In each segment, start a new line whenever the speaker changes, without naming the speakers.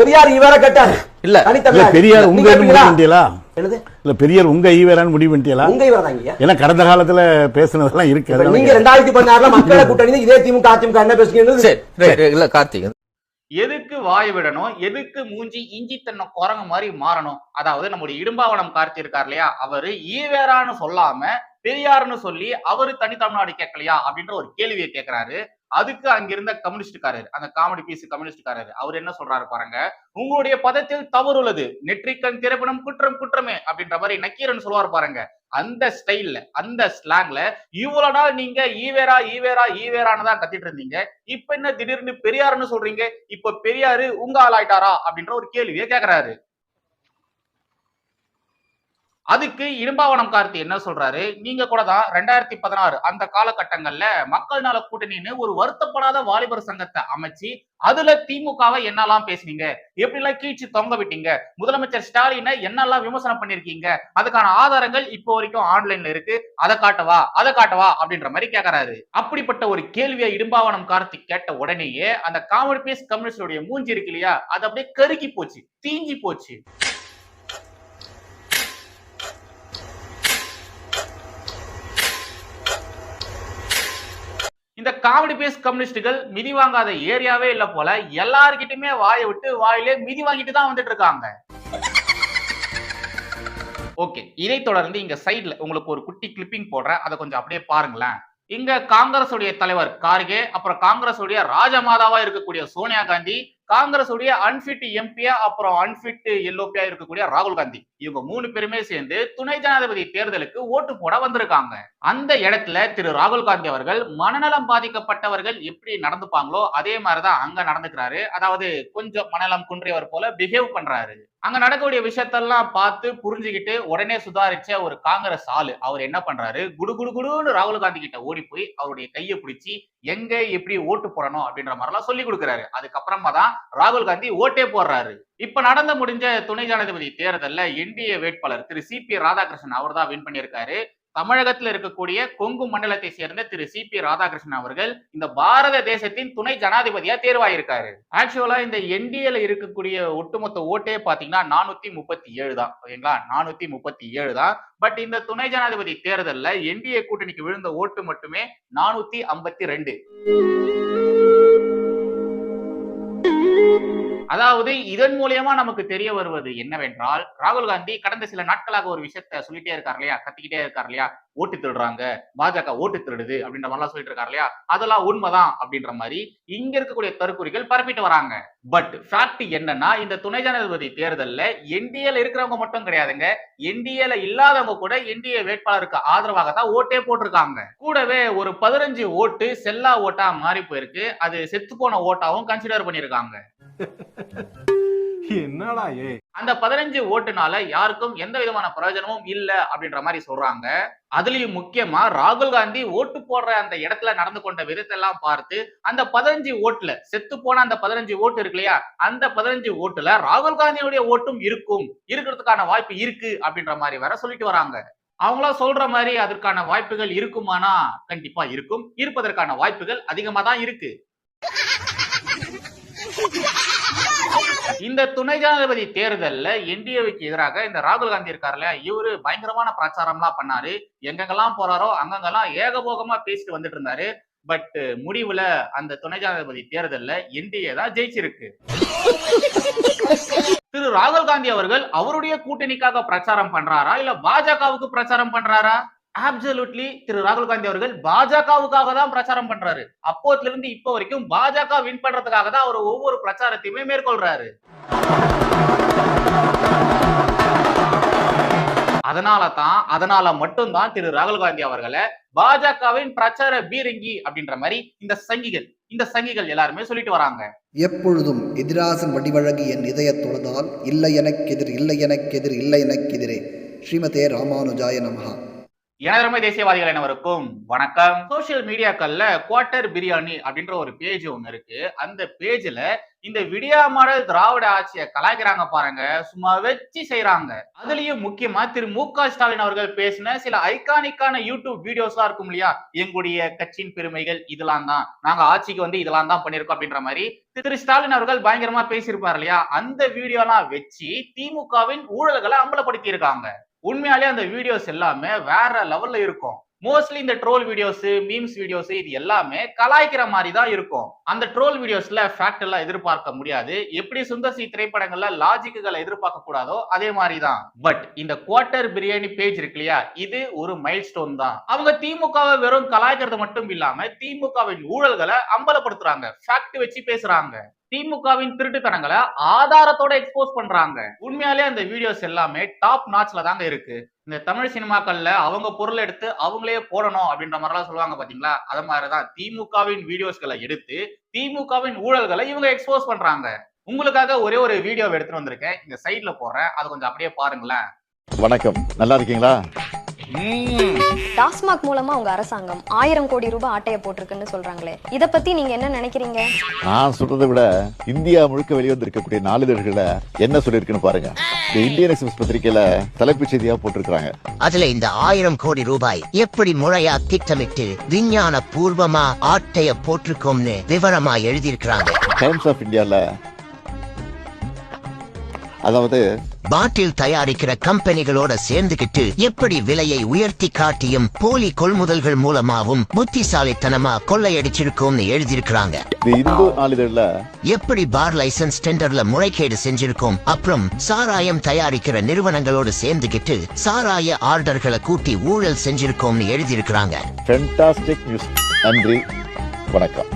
பெரியார் இவர கேட்டாரு.
இல்ல.
பெரியார் உங்க முடிவு? பண்ணிட்டீங்களா? இல்ல பெரியார் உங்க ஈவேரான்னு முடிவு பண்ணிட்டீங்களா?
உங்க தாங்க
ஏன்னா கடந்த காலத்துல பேசுனதெல்லாம் இருக்கு.
நீங்க ரெண்டாயிரத்தி பதினாறுல மக்களை கூட்டணி இதே திமுக அதிமுக என்ன பேசுறீங்க
சரி ரைட், இல்ல கார்த்திக்.
எதுக்கு வாய் விடணும்? எதுக்கு மூஞ்சி இஞ்சி தன்னை குரங்கு மாதிரி மாறணும்? அதாவது நம்முடைய இடும்பாவனம் கார்த்தி இருக்கார் இல்லையா? அவரு ஈவேரான்னு சொல்லாம பெரியார்னு சொல்லி அவரு தனி தமிழ்நாடு கேட்கலையா? அப்படின்ற ஒரு கேள்வியை கேட்கிறாரு அதுக்கு அங்க இருந்த கம்யூனிஸ்ட்காரர் அந்த காமெடி பீஸ் கம்யூனிஸ்ட்காரர் அவர் என்ன சொல்றாரு பாருங்க உங்களுடைய பதத்தில் தவறு உள்ளது. நெற்றிக்கண் திரைப்படம் குற்றம் குற்றமே அப்படின்ற மாதிரி நக்கீரன் சொல்லுவார் பாருங்க. அந்த ஸ்டைல்ல அந்த ஸ்லாங்ல இவ்வளவு நாள் நீங்க ஈவேரா ஈவேரா ஈவேரான்னு தான் கத்திட்டு இருந்தீங்க. இப்ப என்ன திடீர்னு பெரியாருன்னு சொல்றீங்க? இப்ப பெரியாரு உங்க ஆள் ஆயிட்டாரா அப்படின்ற ஒரு கேள்வியை கேக்குறாரு. அதுக்கு இரும்பாவனம் கார்த்தி என்ன சொல்றாரு? நீங்க கூட தான் ரெண்டாயிரத்தி பதினாறு அந்த காலகட்டங்கள்ல மக்கள் நல கூட்டணின்னு ஒரு வருத்தப்படாத வாலிபர் சங்கத்தை அமைச்சு அதுல திமுகவை என்னெல்லாம் பேசுனீங்க? எல்லாம் கீழ்ச்சி தொங்க விட்டீங்க? முதலமைச்சர் ஸ்டாலினை என்னெல்லாம் விமர்சனம் பண்ணிருக்கீங்க அதுக்கான ஆதாரங்கள் இப்போ வரைக்கும் ஆன்லைன்ல இருக்கு. அதை காட்டவா? அதை காட்டவா? அப்படின்ற மாதிரி கேக்குறாரு. அப்படிப்பட்ட ஒரு கேள்வியை இடும்பாவனம் கார்த்திக் கேட்ட உடனேயே அந்த காமெடி பேஸ் கம்யூனிஸ்டுடைய மூஞ்சி இருக்கு இல்லையா? அது அப்படியே கருகி போச்சு தீஞ்சி போச்சு. இந்த காமெடி பேஸ் கம்யூனிஸ்டுகள் மிதி வாங்காத ஏரியாவே இல்ல போல எல்லார்கிட்டயுமே வாயை விட்டு வாயிலே மிதி வாங்கிட்டு தான் வந்துட்டு இருக்காங்க. ஓகே இதை தொடர்ந்து இங்க சைட்ல உங்களுக்கு ஒரு குட்டி கிளிப்பிங் போடுறேன். அதை கொஞ்சம் அப்படியே பாருங்களேன். இங்க காங்கிரஸ் உடைய தலைவர் கார்கே அப்புறம் காங்கிரஸ் உடைய ராஜமாதாவா இருக்கக்கூடிய சோனியா காந்தி காங்கிரஸ் உடைய அன்பிட் எம்பியா அப்புறம் அன்பிட் எல்ஓபியா இருக்கக்கூடிய ராகுல் காந்தி. இவங்க மூணு பேருமே சேர்ந்து துணை ஜனாதிபதி தேர்தலுக்கு ஓட்டு போட வந்திருக்காங்க. அந்த இடத்துல திரு ராகுல் காந்தி அவர்கள் மனநலம் பாதிக்கப்பட்டவர்கள் எப்படி நடந்துப்பாங்களோ அதே மாதிரிதான் அங்க நடந்துக்கிறாரு. அதாவது கொஞ்சம் மனநலம் குன்றியவர் போல பிஹேவ் பண்றாரு. அங்க நடக்கக்கூடிய விஷயத்தெல்லாம் பார்த்து புரிஞ்சுக்கிட்டு உடனே சுதாரிச்ச ஒரு காங்கிரஸ் ஆளு அவர் என்ன பண்றாரு? குடு குடு குடுன்னு ராகுல் காந்தி கிட்ட ஓடி போய் அவருடைய கையை பிடிச்சி எங்க எப்படி ஓட்டு போடணும் அப்படின்ற மாதிரிலாம் சொல்லி கொடுக்குறாரு. அதுக்கப்புறமா தான் ராகுல் காந்தி ஓட்டே போடுறாரு. இப்ப நடந்து முடிஞ்ச துணை ஜனாதிபதி தேர்தல்ல என்டிஏ வேட்பாளர் திரு சி பி ராதாகிருஷ்ணன் அவர் தான் வின் பண்ணியிருக்காரு. தமிழகத்தில் இருக்கக்கூடிய கொங்கு மண்டலத்தை சேர்ந்த திரு சி பி ராதாகிருஷ்ணன் அவர்கள் இந்த பாரத தேசத்தின் துணை ஜனாதிபதியா தேர்வாயிருக்காரு. ஆக்சுவலா இந்த என்டிஏல இருக்கக்கூடிய ஒட்டுமொத்த ஓட்டே பாத்தீங்கன்னா நானூத்தி முப்பத்தி ஏழு தான் ஓகேங்களா? நானூத்தி முப்பத்தி ஏழு தான். பட் இந்த துணை ஜனாதிபதி தேர்தல்ல என்டிஏ கூட்டணிக்கு விழுந்த ஓட்டு மட்டுமே நானூத்தி ஐம்பத்தி ரெண்டு. அதாவது இதன் மூலியமா நமக்கு தெரிய வருவது என்னவென்றால் ராகுல் காந்தி கடந்த சில நாட்களாக ஒரு விஷயத்த சொல்லிட்டே இருக்கார் இல்லையா? கத்திக்கிட்டே இருக்கார் இல்லையா? ஓட்டு திருடுறாங்க பாஜக ஓட்டு திருடுது அப்படின்ற மாதிரிலாம் சொல்லிட்டு இருக்காரு இல்லையா? அதெல்லாம் உண்மைதான் அப்படின்ற மாதிரி இங்க இருக்கக்கூடிய தற்கொலைகள் பரப்பிட்டு வராங்க. பட் ஃபேக்ட் என்னன்னா இந்த துணை ஜனாதிபதி தேர்தல்ல என்டிஏல இருக்கிறவங்க மட்டும் கிடையாதுங்க. என்டிஏல இல்லாதவங்க கூட என்டிஏ வேட்பாளருக்கு ஆதரவாக தான் ஓட்டே போட்டிருக்காங்க. கூடவே ஒரு பதினஞ்சு ஓட்டு செல்லா ஓட்டா மாறி போயிருக்கு. அது செத்து போன ஓட்டாவும் கன்சிடர் பண்ணியிருக்காங்க.
என்னடா ஏ?
அந்த பதினஞ்சு ஓட்டுனால யாருக்கும் எந்த விதமான பிரயோஜனமும் இல்ல அப்படின்ற மாதிரி சொல்றாங்க. அதுலயும் முக்கியமா ராகுல் காந்தி ஓட்டு போடுற அந்த இடத்துல நடந்து கொண்ட விதத்தை எல்லாம் பார்த்து அந்த பதினஞ்சு ஓட்டுல செத்து போன அந்த பதினஞ்சு ஓட்டு இருக்கு இல்லையா? அந்த பதினஞ்சு ஓட்டுல ராகுல் காந்தியுடைய ஓட்டும் இருக்கும் இருக்கிறதுக்கான வாய்ப்பு இருக்கு அப்படின்ற மாதிரி வேற சொல்லிட்டு வராங்க. அவங்களா சொல்ற மாதிரி அதற்கான வாய்ப்புகள் இருக்குமானா? கண்டிப்பா இருக்கும். இருப்பதற்கான வாய்ப்புகள் அதிகமா தான் இருக்கு. இந்த துணை ஜனாதிபதி தேர்தல்ல என்டிஏவுக்கு எதிராக இந்த ராகுல் காந்தி இருக்காருல்ல இவரு பயங்கரமான பிரச்சாரம்லாம் பண்ணாரு. எங்கெங்கெல்லாம் போறாரோ அங்கங்கெல்லாம் ஏகபோகமா பேசிட்டு வந்துட்டு இருந்தாரு. பட் முடிவுல அந்த துணை ஜனாதிபதி தேர்தல்ல என்டிஏ தான் ஜெயிச்சிருக்கு. திரு ராகுல் காந்தி அவர்கள் அவருடைய கூட்டணிக்காக பிரச்சாரம் பண்றாரா? இல்ல பாஜகவுக்கு பிரச்சாரம் பண்றாரா? அப்சல்யூட்லி திரு ராகுல் காந்தி அவர்கள் பாஜகவுக்காக தான் பிரச்சாரம் பண்றாரு. அப்போதுல இருந்து இப்போ வரைக்கும் பாஜக வின் பண்றதுக்காக தான் அவர் ஒவ்வொரு பிரச்சாரத்தையுமே மேற்கொள்றாரு. அதனால தான் அதனால மட்டும்தான் திரு ராகுல் காந்தி அவர்களை பாஜகவின் பிரச்சார பீரங்கி அப்படின்ற மாதிரி இந்த சங்கிகள் இந்த சங்கிகள் எல்லாருமே சொல்லிட்டு வராங்க.
எப்பொழுதும் எதிராசன் வடிவழகு என் இதய தொழுதால் இல்லை எனக்கெதிர் இல்லை எனக்கெதிர் இல்லை எனக்கெதிரே ஸ்ரீமதே ராமானுஜாய நமகா
எனதரமை தேசியவாதிகள் அனைவருக்கும் வணக்கம். சோசியல் மீடியாக்கள்ல குவார்டர் பிரியாணி அப்படின்ற ஒரு பேஜ் ஒண்ணு இருக்கு. அந்த பேஜ்ல இந்த விடியாமாடல் திராவிட ஆட்சியை கலாய்க்கிறாங்க பாருங்க. சும்மா வச்சு செய்யறாங்க அதுலயும் முக்கியமா திரு மு க ஸ்டாலின் அவர்கள் பேசின சில ஐகானிக்கான யூடியூப் வீடியோஸ்லாம் இருக்கும் இல்லையா? எங்களுடைய கட்சியின் பெருமைகள் இதெல்லாம் தான். நாங்க ஆட்சிக்கு வந்து இதெல்லாம் தான் பண்ணிருக்கோம் அப்படின்ற மாதிரி திரு ஸ்டாலின் அவர்கள் பயங்கரமா பேசியிருப்பார் இல்லையா? அந்த வீடியோலாம் வச்சு திமுகவின் ஊழல்களை அம்பலப்படுத்தி இருக்காங்க உண்மையாலே அந்த வீடியோஸ் எல்லாமே வேற லெவல்ல இருக்கும். மோஸ்ட்லி இந்த ட்ரோல் வீடியோஸ் மீம்ஸ் வீடியோஸ் இது எல்லாமே கலாய்க்கிற மாதிரி தான் இருக்கும். அந்த ட்ரோல் வீடியோஸ்ல ஃபேக்ட் எல்லாம் எதிர்பார்க்க முடியாது. எப்படி சுந்தர் சி திரைப்படங்கள்ல லாஜிக்குகளை எதிர்பார்க்க கூடாதோ அதே மாதிரி தான். பட் இந்த குவார்டர் பிரியாணி பேஜ் இருக்கு இல்லையா? இது ஒரு மைல் ஸ்டோன் தான். அவங்க திமுகவை வெறும் கலாய்க்கிறது மட்டும் இல்லாம திமுகவின் ஊழல்களை அம்பலப்படுத்துறாங்க. ஃபேக்ட் வச்சு பேசுறாங்க. திமுகவின் திருட்டுத்தனங்களை ஆதாரத்தோட எக்ஸ்போஸ் பண்றாங்க. உண்மையாலே அந்த வீடியோஸ் எல்லாமே டாப் நாட்ச்ல தாங்க இருக்கு. இந்த தமிழ் சினிமாக்கள்ல அவங்க பொருள் எடுத்து அவங்களே போடணும் அப்படின்ற மாதிரிலாம் சொல்லுவாங்க பாத்தீங்களா? அது மாதிரிதான். திமுகவின் வீடியோஸ்களை எடுத்து திமுகவின் ஊழல்களை இவங்க எக்ஸ்போஸ் பண்றாங்க. உங்களுக்காக ஒரே ஒரு வீடியோ எடுத்துட்டு வந்திருக்கேன். இந்த சைட்ல போடுறேன் அதை கொஞ்சம் அப்படியே பாருங்களேன்.
வணக்கம். நல்லா இருக்கீங்களா?
டாஸ்மாக் மூலமா உங்க அரசாங்கம் ஆயிரம் கோடி ரூபாய் ஆட்டைய போட்டிருக்குன்னு சொல்றாங்களே. இத பத்தி நீங்க என்ன நினைக்கிறீங்க?
நான் சொல்றதை விட இந்தியா முழுக்க வெளிவந்திருக்கக்கூடிய நாளிதழ்கள்ல என்ன சொல்லியிருக்குன்னு பாருங்க. இந்த இந்தியன் எக்ஸ்பிரஸ் பத்திரிகையில தலைப்புச் செய்தியா போட்டிருக்காங்க
அதுல இந்த ஆயிரம் கோடி ரூபாய் எப்படி முறையா திட்டமிட்டு விஞ்ஞான பூர்வமா ஆட்டைய போட்டிருக்கோம்னு விவரமா எழுதியிருக்கிறாங்க.
டைம்ஸ் ஆஃப் இந்தியால அதாவது
பாட்டில் தயாரிக்கிற கம்பெனிகளோட சேர்ந்துகிட்டு எப்படி விலையை உயர்த்தி காட்டியும் போலி கொள்முதல்கள் மூலமாவும் புத்திசாலித்தனமா கொள்ளையடிச்சிருக்கோம்னு எழுதியிருக்கிறாங்க. எப்படி பார் லைசன்ஸ் டெண்டர்ல முறைகேடு செஞ்சிருக்கோம் அப்புறம் சாராயம் தயாரிக்கிற நிறுவனங்களோட சேர்ந்துகிட்டு சாராய ஆர்டர்களை கூட்டி ஊழல் செஞ்சிருக்கோம்னு எழுதியிருக்கிறாங்க.
ஃபென்டாஸ்டிக் நியூஸ் நன்றி வணக்கம்.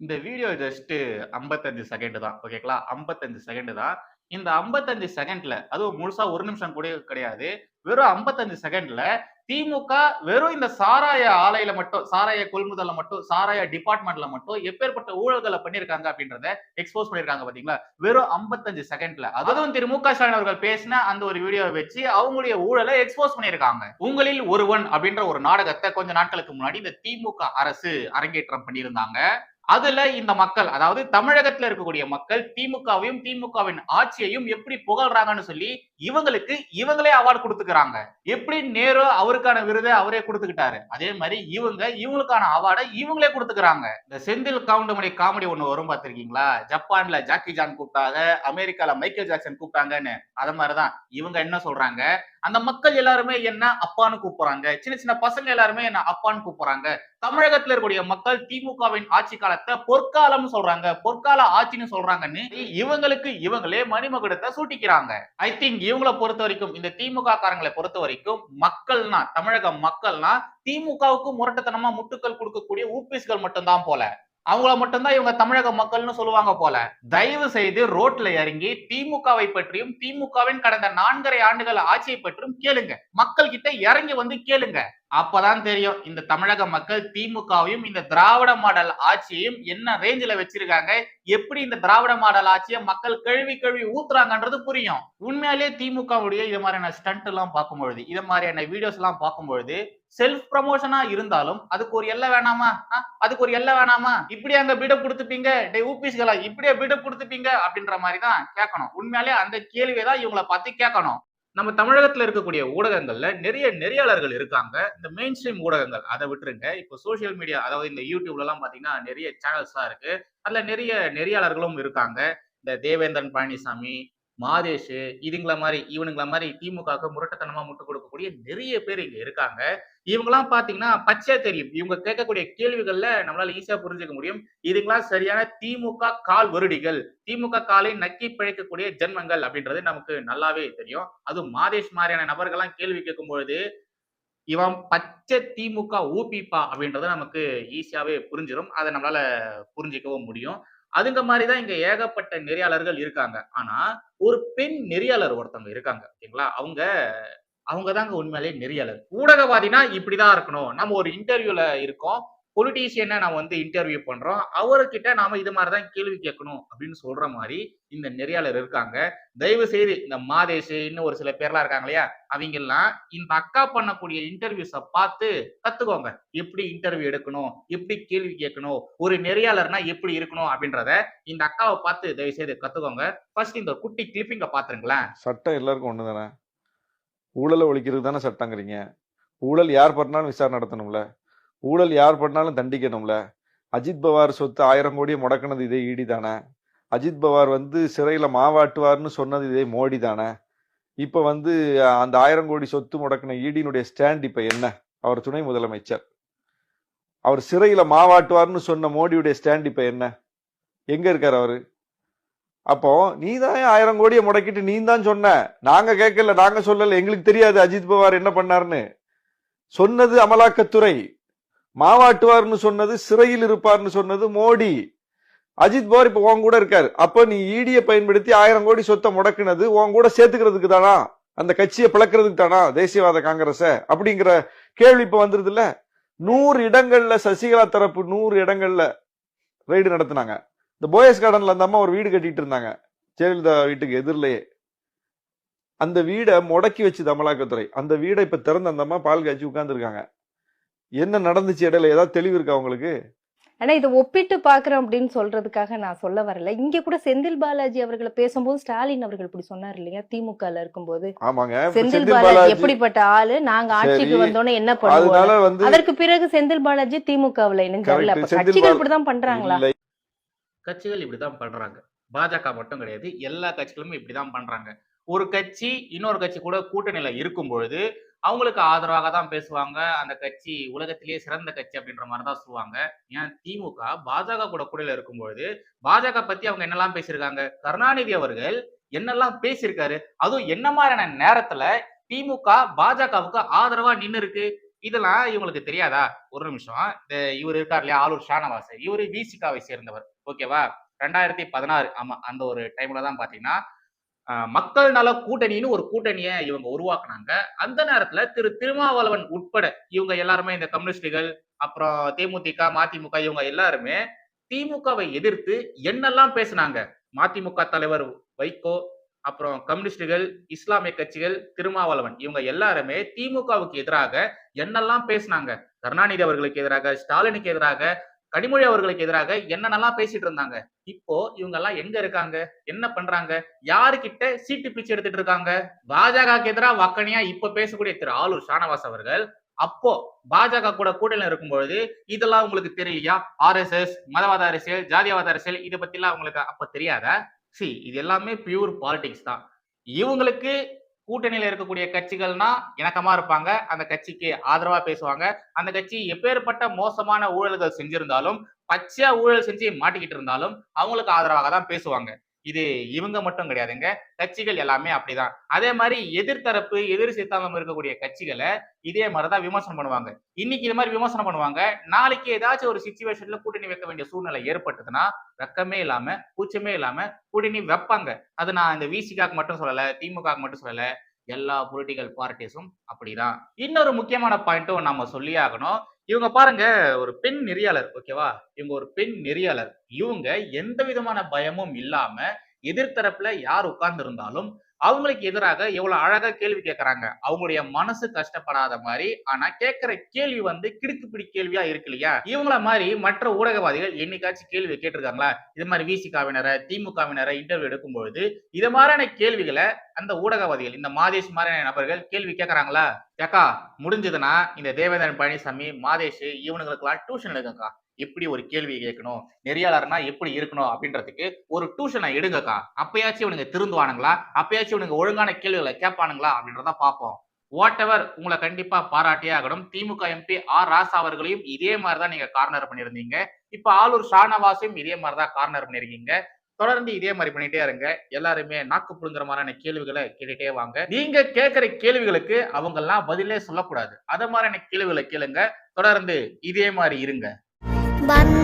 இந்த வீடியோ ஜஸ்ட் 55 செகண்ட் தான் ஓகேங்களா 55 செகண்ட் தான். இந்த 55 செகண்ட்ல அதுவும் முழுசா ஒரு நிமிஷம் கூட கிடையாது வெறும் 55 செகண்ட்ல திமுக வெறும் இந்த சாராய ஆலையில மட்டும் சாராய கொள்முதல்ல மட்டும் சாராய டிபார்ட்மெண்ட்ல மட்டும் எப்பேற்பட்ட ஊழல்களை பண்ணிருக்காங்க அப்படின்றத எக்ஸ்போஸ் பண்ணிருக்காங்க பாத்தீங்களா? வெறும் 55 செகண்ட்ல அதுவும் திரு மு க ஸ்டாலின் அவர்கள் பேசின அந்த ஒரு வீடியோவை வச்சு அவங்களுடைய ஊழலை எக்ஸ்போஸ் பண்ணிருக்காங்க உங்களில் ஒருவன் அப்படின்ற ஒரு நாடகத்தை கொஞ்ச நாட்களுக்கு முன்னாடி இந்த திமுக அரசு அரங்கேற்றம் பண்ணியிருந்தாங்க. அதுல இந்த மக்கள் அதாவது தமிழகத்துல இருக்கக்கூடிய மக்கள் திமுகவையும் திமுகவின் ஆட்சியையும் எப்படி புகழ்றாங்கன்னு சொல்லி இவங்களுக்கு இவங்களே அவார்டு கொடுத்துக்கிறாங்க. எப்படி நேரு அவருக்கான விருதை அவரே கொடுத்துக்கிட்டாரு? அதே மாதிரி இவங்க இவங்களுக்கான அவார்டை இவங்களே கொடுத்துக்கிறாங்க. இந்த செந்தில் கவுண்டமணி காமெடி ஒண்ணு வரும் பார்த்திருக்கீங்களா? ஜப்பான்ல ஜாக்கி ஜான் கூப்பிட்டாங்க அமெரிக்கால மைக்கேல் ஜாக்சன் கூப்பிட்டாங்கன்னு. அத மாதிரிதான். இவங்க என்ன சொல்றாங்க? அந்த மக்கள் எல்லாருமே என்ன அப்பான்னு கூப்பிடுறாங்க. சின்ன சின்ன பசங்க எல்லாருமே என்ன அப்பான்னு கூப்பிடுறாங்க. தமிழகத்துல இருக்கக்கூடிய மக்கள் திமுகவின் ஆட்சி காலத்தை பொற்காலம்னு சொல்றாங்க. பொற்கால ஆட்சின்னு சொல்றாங்கன்னு இவங்களுக்கு இவங்களே மணிமகுடத்தை சூட்டிக்கிறாங்க. ஐ திங்க் இவங்களை பொறுத்த வரைக்கும் இந்த திமுக காரங்களை பொறுத்த வரைக்கும் மக்கள்னா தமிழக மக்கள்னா திமுகவுக்கு முரட்டத்தனமா முட்டுக்கள் கொடுக்கக்கூடிய ஊபிஸ்கள் மட்டும்தான் போல. அவங்கள மட்டும்தான் இவங்க தமிழக மக்கள்னு சொல்லுவாங்க போல. தயவு செய்து ரோட்ல இறங்கி திமுகவை பற்றியும் திமுகவின் கடந்த நான்கரை ஆண்டுகள் ஆட்சியை பற்றியும் கேளுங்க. மக்கள் கிட்ட இறங்கி வந்து கேளுங்க. அப்பதான் தெரியும் இந்த தமிழக மக்கள் திமுகவையும் இந்த திராவிட மாடல் ஆட்சியையும் என்ன ரேஞ்சில வச்சிருக்காங்க? எப்படி இந்த திராவிட மாடல் ஆட்சியை மக்கள் கழுவி கழுவி ஊத்துறாங்கன்றது புரியும். உண்மையாலே திமுகவுடைய இது மாதிரியான ஸ்டண்ட் எல்லாம் பார்க்கும்பொழுது இது மாதிரியான வீடியோஸ் எல்லாம் பார்க்கும்பொழுது செல்ஃப் ப்ரமோஷனா இருந்தாலும் அதுக்கு ஒரு எல்லை வேணாமா? அதுக்கு ஒரு எல்லை வேணாமா? இப்படி அங்க பீடப் கொடுத்துப்பீங்க. டே ஊபிஸ்களா இப்படியே பீடப் கொடுத்துப்பீங்க அப்படின்ற மாதிரி தான் கேட்கணும். உண்மையாலே அந்த கேள்வியை தான் இவங்களை பார்த்து கேட்கணும். நம்ம தமிழகத்துல இருக்கக்கூடிய ஊடகங்கள்ல நிறைய நெறியாளர்கள் இருக்காங்க. இந்த மெயின் ஸ்ட்ரீம் ஊடகங்கள் அதை விட்டுருங்க. இப்போ சோஷியல் மீடியா அதாவது இந்த யூடியூப்ல எல்லாம் பாத்தீங்கன்னா நிறைய சேனல்ஸ் தான் இருக்கு. அதுல நிறைய நெறியாளர்களும் இருக்காங்க. இந்த தேவேந்திரன் பழனிசாமி மாதேஷ் இதுங்கள மாதிரி இவனுங்கள மாதிரி திமுகவுக்கு முரட்டத்தனமா முட்டு கொடுக்கக்கூடிய நிறைய பேர் இங்க இருக்காங்க. இவங்கெல்லாம் பாத்தீங்கன்னா பச்சை தெரியும். இவங்க கேட்கக்கூடிய கேள்விகள்ல நம்மளால ஈஸியா புரிஞ்சுக்க முடியும். இதுங்களாம் சரியான திமுக கால் வருடிகள். திமுக காலை நக்கி பிழைக்கக்கூடிய ஜென்மங்கள் அப்படின்றது நமக்கு நல்லாவே தெரியும். அதுவும் மாதேஷ் மாதிரியான நபர்கள்லாம் கேள்வி கேட்கும் பொழுது இவன் பச்சை திமுக ஊபிப்பா அப்படின்றத நமக்கு ஈஸியாவே புரிஞ்சிடும் அதை நம்மளால புரிஞ்சிக்கவும் முடியும். அதுங்க மாதிரி தான் இங்க ஏகப்பட்ட நெறியாளர்கள் இருக்காங்க. ஆனா ஒரு பெண் நெறியாளர் ஒருத்தவங்க இருக்காங்க ஓகேங்களா? அவங்க அவங்க தாங்க உண்மையிலேயே நெறியாளர். ஊடகவாதினா இப்படிதான் இருக்கணும். நம்ம ஒரு இன்டர்வியூல இருக்கோம். பொலிட்டீஷியனை நாம் வந்து இன்டர்வியூ பண்றோம். அவர்கிட்ட நாம இது மாதிரி தான் கேள்வி கேட்கணும் அப்படின்னு சொல்ற மாதிரி இந்த நெறியாளர் இருக்காங்க. தயவு செய்து இந்த மாதேஷ் இன்னும் ஒரு சில பேர்லாம் இருக்காங்க இல்லையா? அவங்க எல்லாம் இந்த அக்கா பண்ணக்கூடிய இன்டர்வியூஸை பார்த்து கத்துக்கோங்க. எப்படி இன்டர்வியூ எடுக்கணும்? எப்படி கேள்வி கேட்கணும்? ஒரு நெறியாளர்னா எப்படி இருக்கணும்? அப்படின்றத இந்த அக்காவை பார்த்து தயவு செய்து கத்துக்கோங்க. ஃபர்ஸ்ட் இந்த குட்டி கிளிப்பிங்க பாத்துருங்களேன்.
சட்டம் எல்லாருக்கும் ஒன்று தானே ஊழலை ஒழிக்கிறது தானே சட்டங்கிறீங்க? ஊழல் யார் பண்ணாலும் விசாரணை நடத்தணும்ல? ஊழல் யார் பண்ணாலும் தண்டிக்கணும்ல. அஜித் பவார் சொத்து ஆயிரம் கோடியை முடக்கினது இதே ஈடி தானே? அஜித் பவார் வந்து சிறையில் மாவாட்டுவார்னு சொன்னது இதே மோடி தானே? இப்போ வந்து அந்த ஆயிரம் கோடி சொத்து முடக்கின ஈடியினுடைய ஸ்டாண்ட் இப்போ என்ன? அவர் துணை முதலமைச்சர். அவர் சிறையில் மாவாட்டுவார்னு சொன்ன மோடியுடைய ஸ்டாண்ட் இப்போ என்ன? எங்கே இருக்கார் அவர்? அப்போ நீ தான் ஆயிரம் கோடியை முடக்கிட்டு நீ தான் சொன்ன? நாங்க கேட்கல நாங்க சொல்லல. எங்களுக்கு தெரியாது அஜித் பவார் என்ன பண்ணாருன்னு. சொன்னது அமலாக்கத்துறை. மாவாட்டுவார்னு சொன்னது சிறையில் இருப்பார்னு சொன்னது மோடி. அஜித் பவார் இப்ப உன் கூட இருக்காரு. அப்ப நீ ஈடியை பயன்படுத்தி ஆயிரம் கோடி சொத்தை முடக்குனது உன் கூட சேர்த்துக்கிறதுக்கு தானா? அந்த கட்சியை பிளக்கிறதுக்கு தானா? தேசியவாத காங்கிரஸ? அப்படிங்கிற கேள்வி இப்ப வந்துருது இல்ல நூறு இடங்கள்ல சசிகலா தரப்பு நூறு இடங்கள்ல ரெய்டு நடத்தினாங்க. இந்த போயஸ் கார்டன்ல அந்த அம்மா ஒரு வீடு கட்டிட்டு இருந்தாங்க. ஜெயலலிதா வீட்டுக்கு எதிரிலேயே. அந்த வீடை முடக்கி வச்சுது அமலாக்கத்துறை. அந்த வீடை இப்ப திறந்து அந்த அம்மா பால் காய்ச்சி உட்கார்ந்துருக்காங்க. என்ன நடந்துச்சு இடையில? ஏதாவது தெளிவு இருக்கா உங்களுக்கு?
ஆனா இதை ஒப்பிட்டு பாக்குறோம் அப்படின்னு சொல்றதுக்காக நான் சொல்ல வரல. இங்க கூட செந்தில் பாலாஜி அவர்களை பேசும்போது ஸ்டாலின் அவர்கள் இப்படி சொன்னார் இல்லையா? திமுகல இருக்கும்போது.
ஆமாங்க.
செந்தில் பாலாஜி எப்படிப்பட்ட ஆளு? நாங்க ஆட்சிக்கு. வந்தோன்னே என்ன
அதனால
பண்ணுவோம்?
வந்து
அதற்கு பிறகு செந்தில் பாலாஜி திமுகவுல இணைஞ்சார்ல. கட்சிகள் இப்படிதான் பண்றாங்களா?
இல்லை.
கட்சிகள் இப்படிதான் பண்றாங்க. பாஜக மட்டும் கிடையாது. எல்லா கட்சிகளும் இப்படிதான் பண்றாங்க. ஒரு கட்சி இன்னொரு கட்சி கூட கூட்டணியில இருக்கும் பொழுது அவங்களுக்கு ஆதரவாக தான் பேசுவாங்க. அந்த கட்சி உலகத்திலேயே சிறந்த கட்சி அப்படின்ற மாதிரி தான் சொல்லுவாங்க. ஏன்? திமுக பாஜக கூட கூடையில இருக்கும்பொழுது பாஜக பத்தி அவங்க என்னெல்லாம் பேசியிருக்காங்க? கருணாநிதி அவர்கள் என்னெல்லாம் பேசியிருக்காரு? அதுவும் என்ன மாதிரியான நேரத்துல திமுக பாஜகவுக்கு ஆதரவா நின்று இருக்கு இதெல்லாம் இவங்களுக்கு தெரியாதா? ஒரு நிமிஷம். இந்த இவர் இருக்கார் இல்லையா? ஆளூர் ஷானவாஸ் இவரு விசிகாவை சேர்ந்தவர். ஓகேவா? ரெண்டாயிரத்தி பதினாறு. ஆமா அந்த ஒரு டைம்ல தான் பாத்தீங்கன்னா மக்கள் நல கூட்டணின்னு ஒரு கூட்டணியை இவங்க உருவாக்குனாங்க. அந்த நேரத்துல திரு திருமாவளவன் உட்பட இவங்க எல்லாருமே இந்த கம்யூனிஸ்டுகள் அப்புறம் தேமுதிக மதிமுக இவங்க எல்லாருமே திமுகவை எதிர்த்து என்னெல்லாம் பேசினாங்க? மதிமுக தலைவர் வைகோ அப்புறம் கம்யூனிஸ்டுகள் இஸ்லாமிய கட்சிகள் திருமாவளவன் இவங்க எல்லாருமே திமுகவுக்கு எதிராக என்னெல்லாம் பேசினாங்க? கருணாநிதி அவர்களுக்கு எதிராக ஸ்டாலினுக்கு எதிராக கனிமொழி அவர்களுக்கு எதிராக என்னென்னலாம் பேசிட்டு இருந்தாங்க? இப்போ இவங்க எல்லாம் எங்க இருக்காங்க? என்ன பண்றாங்க? யாருக்கிட்ட சீட்டு பிச்சு எடுத்துட்டு இருக்காங்க? பாஜகவுக்கு எதிராக வக்கனியா இப்ப பேசக்கூடிய திரு ஆளூர் ஷானவாஸ் அவர்கள் அப்போ பாஜக கூட கூட்டணியில் இருக்கும்பொழுது இதெல்லாம் உங்களுக்கு தெரியலையா? ஆர்எஸ்எஸ் மதவாத அரசியல் ஜாதியவாத அரசியல் இதை பத்திலாம் அவங்களுக்கு உங்களுக்கு அப்ப தெரியாத? சி இது எல்லாமே பியூர் பாலிடிக்ஸ் தான். இவங்களுக்கு கூட்டணியில இருக்கக்கூடிய கட்சிகள்னா இணக்கமா இருப்பாங்க. அந்த கட்சிக்கு ஆதரவா பேசுவாங்க. அந்த கட்சி எப்பேற்பட்ட மோசமான ஊழல்கள் செஞ்சிருந்தாலும் பச்சையா ஊழல் செஞ்சு மாட்டிக்கிட்டு இருந்தாலும் அவங்களுக்கு ஆதரவாக தான் பேசுவாங்க. இது இவங்க மட்டும் கிடையாதுங்க. கட்சிகள் எல்லாமே அப்படிதான். அதே மாதிரி எதிர்த்தரப்பு எதிர் சித்தாந்தம் இருக்கக்கூடிய கட்சிகளை இதே மாதிரிதான் விமர்சனம் பண்ணுவாங்க. இன்னைக்கு இது மாதிரி விமர்சனம் பண்ணுவாங்க. நாளைக்கு ஏதாச்சும் ஒரு சுச்சுவேஷன்ல கூட்டணி வைக்க வேண்டிய சூழ்நிலை ஏற்பட்டதுன்னா வெக்கமே இல்லாம கூச்சமே இல்லாம கூட்டணி வைப்பாங்க. அது நான் இந்த விசிகாக்கு மட்டும் சொல்லல திமுக மட்டும் சொல்லல. எல்லா பொலிட்டிக்கல் பார்ட்டிஸும் அப்படிதான். இன்னொரு முக்கியமான பாயிண்ட்டும் நம்ம சொல்லியே ஆகணும். இவங்க பாருங்க ஒரு பெண் நெறியாளர் ஓகேவா இவங்க ஒரு பெண் நெறியாளர். இவங்க எந்த விதமான பயமும் இல்லாம எதிர்த்தரப்புல யார் உட்கார்ந்து இருந்தாலும் அவங்களுக்கு எதிராக எவ்வளவு அழகா கேள்வி கேட்கறாங்க அவங்களுடைய மனசு கஷ்டப்படாத மாதிரி ஆனா கேட்கிற கேள்வி வந்து கிடுக்குப்பிடி கேள்வியா இருக்கு இல்லையா? இவங்கள மாதிரி மற்ற ஊடகவாதிகள் என்னைக்காச்சும் கேள்வி கேட்டிருக்காங்களா? இது மாதிரி விசிகாவினரை திமுகவினரை இன்டர்வியூ எடுக்கும்பொழுது இது மாதிரியான கேள்விகளை அந்த ஊடகவாதிகள் இந்த மாதேஷ் மாதிரியான நபர்கள் கேள்வி கேட்கறாங்களா ஏக்கா முடிஞ்சதுன்னா இந்த தேவேந்திரன் பழனிசாமி மாதேஷ் இவனுங்களுக்கெல்லாம் டியூஷன் எடுக்கக்கா எப்படி ஒரு கேள்வி கேட்கணும் நெறியாளர்னா எப்படி இருக்கணும் அப்படின்றதுக்கு ஒரு டியூஷனை எடுங்கக்கா. அப்பயாச்சும் இவனுங்க திருந்துவானுங்களா? அப்பயாச்சும் இவனுங்க ஒழுங்கான கேள்விகளை கேட்பானுங்களா அப்படின்றத பார்ப்போம். வாட் எவர் உங்களை கண்டிப்பா பாராட்டியே ஆகணும். திமுக எம்பி ஆர் ராசா அவர்களையும் இதே மாதிரி தான் நீங்க கார்னர் பண்ணியிருந்தீங்க. இப்ப ஆளூர் ஷானவாஸையும் இதே மாதிரி தான் கார்னர் பண்ணியிருக்கீங்க. தொடர்ந்து இதே மாதிரி பண்ணிட்டே இருங்க. எல்லாருமே நாக்கு புழுங்குற மாதிரியான கேள்விகளை கேட்டுட்டே வாங்க. நீங்க கேட்கிற கேள்விகளுக்கு அவங்க எல்லாம் பதிலே சொல்லக்கூடாது. அத மாதிரியான கேள்விகளை கேளுங்க. தொடர்ந்து இதே மாதிரி இருங்க.
வந்தே